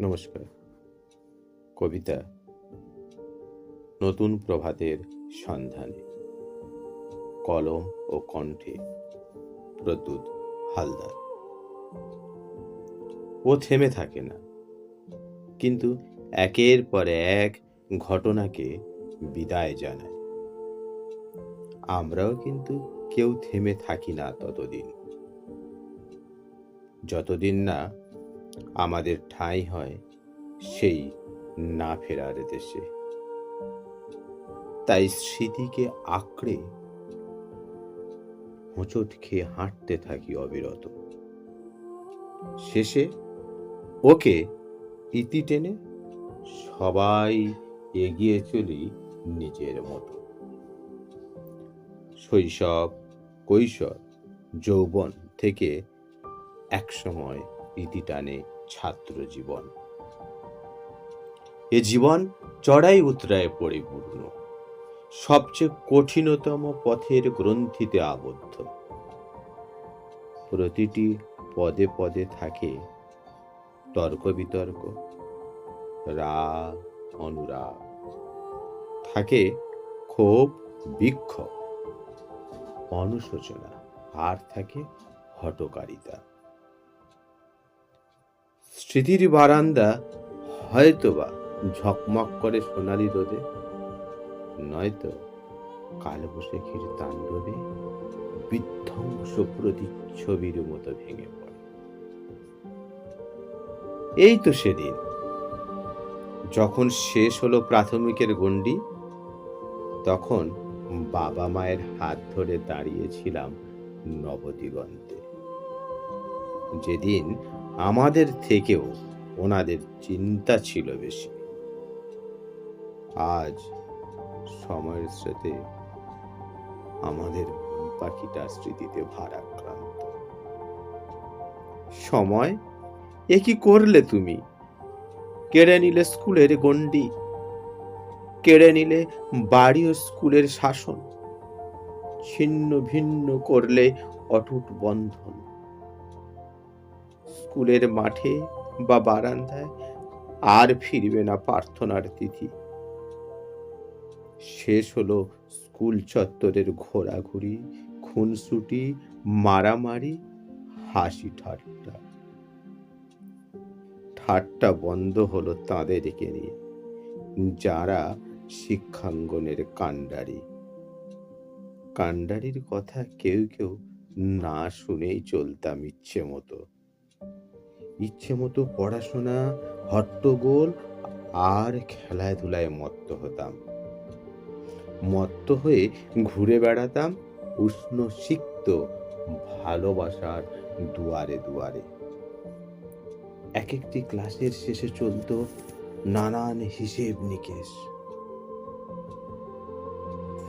নমস্কার। কবিতা, নতুন প্রভাতের সন্ধানে। কলম ও কণ্ঠে প্রদ্যুৎ হালদার। ও থেমে থাকে না, কিন্তু একের পর এক ঘটনাকে বিদায় জানায়। আমরাও কিন্তু কেউ থেমে থাকি না ততদিন। যতদিন না আমাদের ঠাঁই হয় সেই না ফেরার দেশে। তাই স্মৃতিকে আঁকড়ে হোঁচট খেয়ে হাঁটতে থাকি অবিরত। শেষে ওকে ইতি টেনে সবাই এগিয়ে চলি নিজের মতো। শৈশব, কৈশোর, যৌবন থেকে একসময় ইতি টানে ছাত্র জীবন। এ জীবন চড়াই উতরায় পরিপূর্ণ। সবচেয়ে কঠিনতম পথের গ্রন্থিতে আবদ্ধ। প্রতিটি পদে পদে থাকে তর্ক বিতর্ক, রাগ, অনুরাগ। থাকে ক্ষোভ, বিক্ষোভ। অনুশোচনা। আর থাকে হটকারিতা স্মৃতির বারান্দা হয়তোবা ঝকমক করে সোনালি রোদে, নয়তো কালবৈশাখীর তাণ্ডবে বিধ্বংস প্রতিচ্ছবির মতো ভেঙে পড়ে। এই তো সেদিন। যখন শেষ হলো প্রাথমিকের গণ্ডি, তখন বাবা মায়ের হাত ধরে দাঁড়িয়েছিলাম নবদিগন্তে। যেদিন আমাদের থেকেও ওনাদের চিন্তা ছিল বেশি। আজ সময়ের সাথে আমাদের পাখিটা স্মৃতিতে ভারাক্রান্ত। সময়? এ কি করলে তুমি? কেড়ে নিলে স্কুলের গণ্ডি, কেড়ে নিলে বাড়ি ও স্কুলের শাসন, ছিন্ন ভিন্ন করলে অটুট বন্ধন। স্কুলের মাঠে বা বারান্দায় আর ফিরবে না প্রার্থনার তিথি। শেষ হলো স্কুল চত্বরের ঘোরাঘুরি, খুনসুটি, মারামারি, হাসি ঠাট্টা। ঠাট্টা বন্ধ হলো তাদেরকে নিয়ে, যারা শিক্ষাঙ্গনের কাণ্ডারি। কাণ্ডারির কথা কেউ কেউ না শুনেই চলতাম ইচ্ছে মতো। ইচ্ছে মতো পড়াশোনা, হট্টগোল আর খেলায় ধুলায় মত্ত হতাম। মত্ত হয়ে ঘুরে বেড়াতাম উষ্ণ সিক্ত ভালোবাসার দুয়ারে দুয়ারে। এক একটি ক্লাসের শেষে চলতো নানান হিসেব নিকেশ।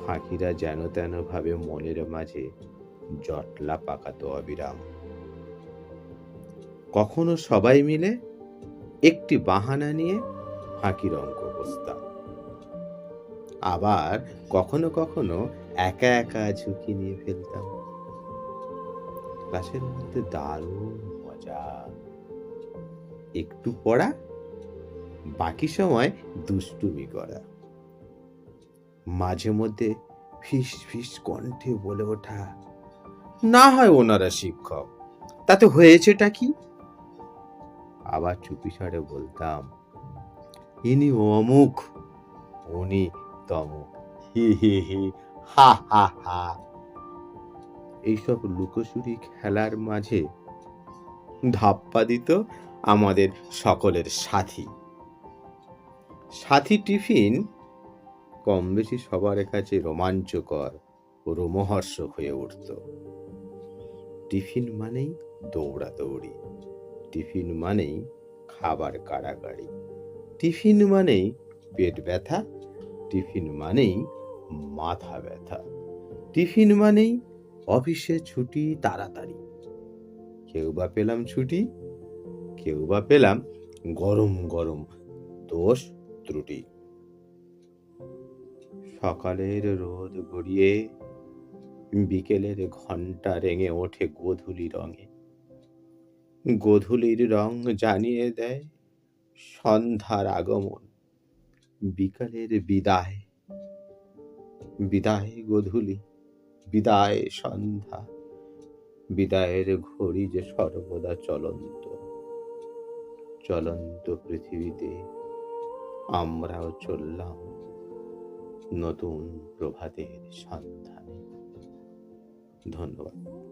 ফাঁকিরা যেন তেন ভাবে মনের মাঝে জটলা পাকাতো অবিরাম। কখনো সবাই মিলে একটি বাহানা নিয়ে ফাঁকির অঙ্ক বসতাম। আবার কখনো কখনো একা একা ঝুঁকি নিয়ে ফেলতাম। ক্লাসের মধ্যে দারুণ মজা। একটু পড়া, বাকি সময় দুষ্টুমি করা। মাঝে মধ্যে ফিস ফিস কণ্ঠে বলে ওঠা। না হয় ওনারা শিক্ষক, তাতে হয়েছেটা কি? আবার চুপি সারে বলতাম, ইনি অমুক, উনি তমুক। হি হি হি, হা হা হা। এইসব লুকোচুরি খেলার মাঝে ধাপ্পা দিত আমাদের সকলের সাথী। সাথী টিফিন কম বেশি সবার কাছে রোমাঞ্চকর ও রোমহর্ষক হয়ে উঠত। টিফিন মানেই দৌড়াদৌড়ি। টিফিন মানেই খাবার কাড়াকাড়ি টিফিন মানেই পেট ব্যথা, টিফিন মানেই মাথা ব্যথা, টিফিন মানেই অফিসে ছুটি তাড়াতাড়ি। কেউ বা পেলাম ছুটি, কেউ বা পেলাম গরম গরম দোষ ত্রুটি। সকালের রোদ গড়িয়ে, বিকেলের ঘণ্টা রেঙে ওঠে গোধূলি রঙে। গোধূলির রং জানিয়ে দেয় সন্ধ্যার আগমন, বিকালের বিদায়। বিদায় গধূলি, বিদায় সন্ধ্যা, বিদায়ের ঘড়ি যে সর্বদা চলন্ত চলন্ত পৃথিবীতে আমরাও চললাম নতুন প্রভাতের সন্ধানে। ধন্যবাদ।